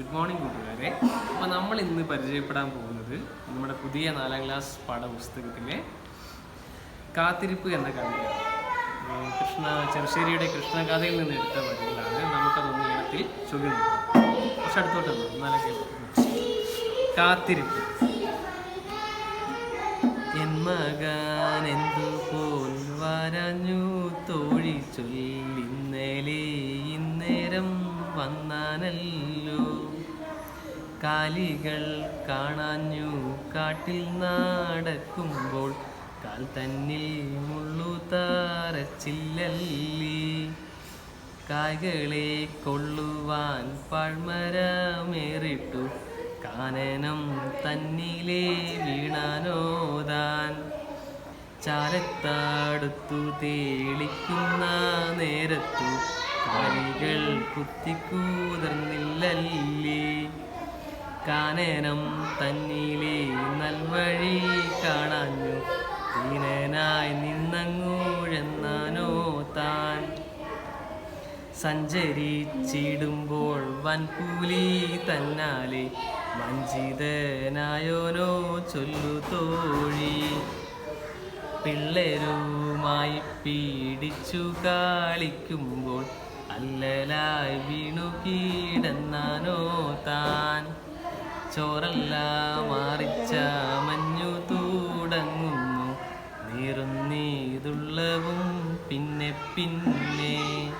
Good morning കൂട്ടുകാരെ. അപ്പോൾ നമ്മൾ ഇന്ന് പരിചയപ്പെടാൻ പോകുന്നത് നമ്മുടെ പുതിയ നാലാം ക്ലാസ് പാഠപുസ്തകത്തിലെ കാത്തിരിപ്പ് എന്ന കവിതയാണ്. കൃഷ്ണ ചെറുശ്ശേരിയുടെ കൃഷ്ണഗാഥയിൽ നിന്ന് എടുത്ത വരികളാണ് നമുക്കതൊന്ന് ഇടത്തിൽ ചൊല്ലി നോക്കാം പക്ഷെ അടുത്തോട്ട് നാലാം എന്നാലേ കാത്തിരിപ്പ്. എൻ മകൻ എന്തു പോൽ വരഞ്ഞു തോഴി ചൊല്ലിന്നലെ ഇന്നേരം വന്നാനല്ലോ. കാലികൾ കാണാഞ്ഞു. കാട്ടിൽ നടക്കുമ്പോൾ കാൽ തന്നിൽ മുള്ളു താരച്ചില്ലല്ലി. കായ്കളെ കൊള്ളുവാൻ പാഴ്മരമേറിട്ടു. കാനനം തന്നിലെ വീണാനോദാൻ. ചാരത്താടുത്തു തേളിക്കുന്ന നേരത്തു കാലികൾ കുത്തിക്കൂതർന്നില്ലല്ലേ കാനനം തന്നിലെ നൽവഴി കാണാഞ്ഞു. ദീനനായി നിന്നങ്ങൂഴെന്നാനോ താൻ. സഞ്ചരിച്ചിടുമ്പോൾ വൻകൂലി തന്നാലെ വഞ്ചിതനായോനോ ചൊല്ലു തോഴി. പിള്ളേരുമായി പീഡിച്ചു കാളിക്കുമ്പോൾ അല്ലലായി വീണു കീടന്നാനോ താൻ. ചോറെല്ലാം മാറിച്ച മഞ്ഞു തൂടങ്ങുന്നു. നീറുന്നീതുള്ളവും പിന്നെ പിന്നെ.